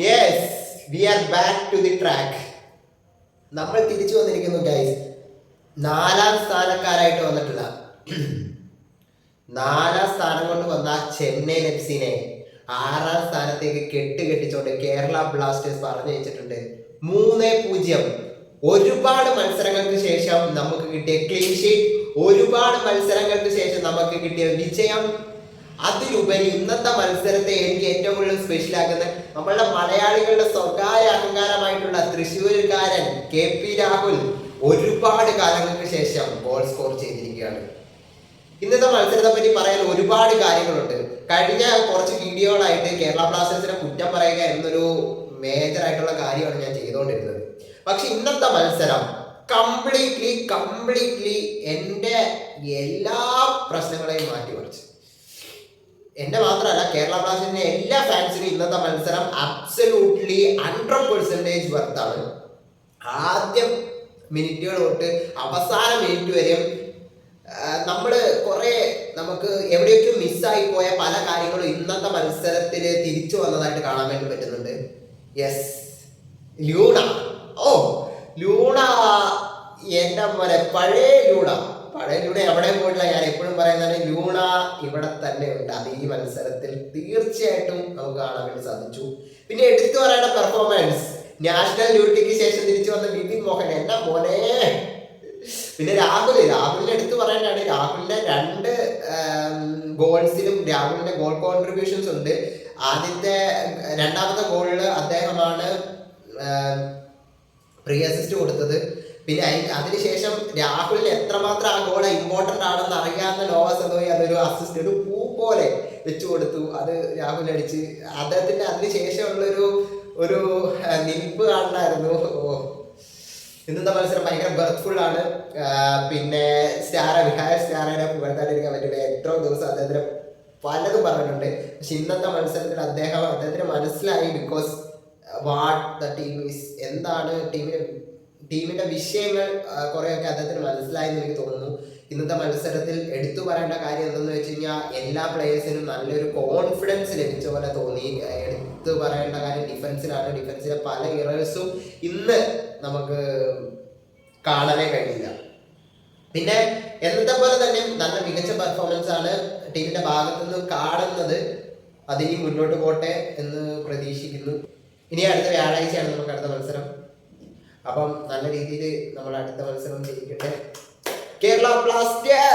Yes we are back to the track നമ്മൾ തിരിച്ചു വന്നിരിക്കുന്നു ഗൈസ് നാലാം സ്ഥാനക്കാരായിട്ട് വന്നിട്ടുള്ള നാലാം സ്ഥാനം കൊണ്ട് വന്ന ചെന്നൈയിൻ എഫ് സിനെ ആറാം സ്ഥാനത്തേക്ക് കെട്ട് കെട്ടിച്ചുകൊണ്ട് കേരള ബ്ലാസ്റ്റേഴ്സ് പറഞ്ഞു വെച്ചിട്ടുണ്ട്. മൂന്ന് പൂജ്യം. ഒരുപാട് മത്സരങ്ങൾക്ക് ശേഷം നമുക്ക് കിട്ടിയ ക്ലീൻ ഷീറ്റ് ഒരുപാട് മത്സരങ്ങൾക്ക് ശേഷം നമുക്ക് കിട്ടിയ വിജയം. അതിലുപരി ഇന്നത്തെ മത്സരത്തെ എനിക്ക് ഏറ്റവും കൂടുതൽ സ്പെഷ്യൽ ആക്കുന്നത് നമ്മളുടെ മലയാളികളുടെ സ്വകാര്യ അഹങ്കാരമായിട്ടുള്ള തൃശ്ശൂരുകാരൻ കെ പി രാഹുൽ ഒരുപാട് കാലങ്ങൾക്ക് ശേഷം ഗോൾ സ്കോർ ചെയ്തിരിക്കുകയാണ്. ഇന്നത്തെ മത്സരത്തെ പറ്റി പറയാൻ ഒരുപാട് കാര്യങ്ങളുണ്ട്. കഴിഞ്ഞ കുറച്ച് വീഡിയോകളായിട്ട് കേരള ബ്ലാസ്റ്റേഴ്സിനെ കുറ്റം പറയുക എന്നൊരു മേജർ ആയിട്ടുള്ള കാര്യമാണ് ഞാൻ ചെയ്തുകൊണ്ടിരുന്നത്. പക്ഷെ ഇന്നത്തെ മത്സരം കംപ്ലീറ്റ്ലി കംപ്ലീറ്റ്ലി എന്റെ എല്ലാ പ്രശ്നങ്ങളെയും മാറ്റി എന്റെ മാത്രമല്ല കേരള ബ്ലാസ്റ്റേഴ്സിന്റെ എല്ലാ ഫാൻസിനും ഇന്നത്തെ മത്സരം അബ്സല്യൂട്ട്ലി ഹൺഡ്രഡ് പെർസെന്റേജ് വർത്താണ് ആദ്യം മിനിറ്റുകൾ തൊട്ട് അവസാന മിനിറ്റ് വരെയും നമ്മൾ കുറേ നമുക്ക് എവിടെയൊക്കെ മിസ്സായി പോയ പല കാര്യങ്ങളും ഇന്നത്തെ മത്സരത്തിൽ തിരിച്ചു വന്നതായിട്ട് കാണാൻ വേണ്ടി പറ്റുന്നുണ്ട്. Yes Luna. ഓ ലൂണ. എന്റെ പോലെ പഴയ ലൂണ. ലൂണ എവിടെ പോയിട്ടില്ല ഞാൻ എപ്പോഴും പറയുന്നത് ലൂണ ഇവിടെ തന്നെ ഉണ്ട്. അത് ഈ മത്സരത്തിൽ തീർച്ചയായിട്ടും നമുക്ക് കാണാൻ വേണ്ടി സാധിച്ചു. പിന്നെ എടുത്തു പറയേണ്ട പെർഫോമൻസ് നാഷണൽ ഡ്യൂട്ടിക്ക് ശേഷം തിരിച്ചു വന്ന ബിപിൻ മോഹൻ. എന്നാ മോനെ? പിന്നെ രാഹുൽ രാഹുലിനെ എടുത്തു പറയാനാണ് രാഹുലിന്റെ രണ്ട് ഗോൾസിലും രാഹുലിന്റെ ഗോൾ കോൺട്രിബ്യൂഷൻസ് ഉണ്ട്. ആദ്യത്തെ രണ്ടാമത്തെ ഗോളിൽ അദ്ദേഹമാണ് പ്രീ അസിസ്റ്റ് കൊടുത്തത്. പിന്നെ അതിനുശേഷം രാഹുലിന് എത്രമാത്രം ആ ഗോൾ ഇമ്പോർട്ടന്റ് ആണെന്ന് അറിയാവുന്ന ലോകസ് എന്തോ അതൊരു അസിസ്റ്റ് ഒരു പൂ പോലെ വെച്ചു കൊടുത്തു. അത് രാഹുൽ അടിച്ച്. അദ്ദേഹത്തിന്റെ അതിനുശേഷമുള്ളൊരു ഒരു നിൽപ്പ് കാണണമായിരുന്നു ഓ. ഇന്നത്തെ മത്സരം ഭയങ്കര ബർത്ത്ഫുൾ ആണ്. പിന്നെ സ്റ്റാർ വിഹായ സ്റ്റാറിനെ പുകഴ്ത്താണ്ടിരിക്കാൻ പറ്റില്ല എത്രയോ ദിവസം അദ്ദേഹത്തിന് പലതും പറഞ്ഞിട്ടുണ്ട്. പക്ഷെ ഇന്നത്തെ മത്സരത്തിൽ അദ്ദേഹം അദ്ദേഹത്തിന് മനസ്സിലായി because what the team is എന്താണ് ടീമിന് ടീമിന്റെ വിഷയങ്ങൾ കുറെയൊക്കെ അദ്ദേഹത്തിന് മനസ്സിലായെന്ന് എനിക്ക് തോന്നുന്നു. ഇന്നത്തെ മത്സരത്തിൽ എടുത്തു പറയേണ്ട കാര്യം എന്തെന്ന് വെച്ച് കഴിഞ്ഞാൽ എല്ലാ പ്ലേയേഴ്സിനും നല്ലൊരു കോൺഫിഡൻസ് ലഭിച്ച പോലെ തോന്നി. എടുത്തു പറയേണ്ട കാര്യം ഡിഫൻസിലാണ് ഡിഫൻസിലെ പല ഇറേഴ്സും ഇന്ന് നമുക്ക് കാണാനേ കഴിയില്ല. പിന്നെ എന്നത്തെ പോലെ തന്നെ നല്ല മികച്ച പെർഫോമൻസ് ആണ് ടീമിന്റെ ഭാഗത്തു നിന്ന് കാണുന്നത്. അതിനി മുന്നോട്ട് പോട്ടെ എന്ന് പ്രതീക്ഷിക്കുന്നു. ഇനി അടുത്ത വ്യാഴാഴ്ചയാണ് നമുക്ക് അടുത്ത മത്സരം. അപ്പം നല്ല രീതിയിൽ നമ്മൾ അടുത്ത മത്സരം ജയിക്കട്ടെ. കേരള ബ്ലാസ്റ്റേഴ്സ്!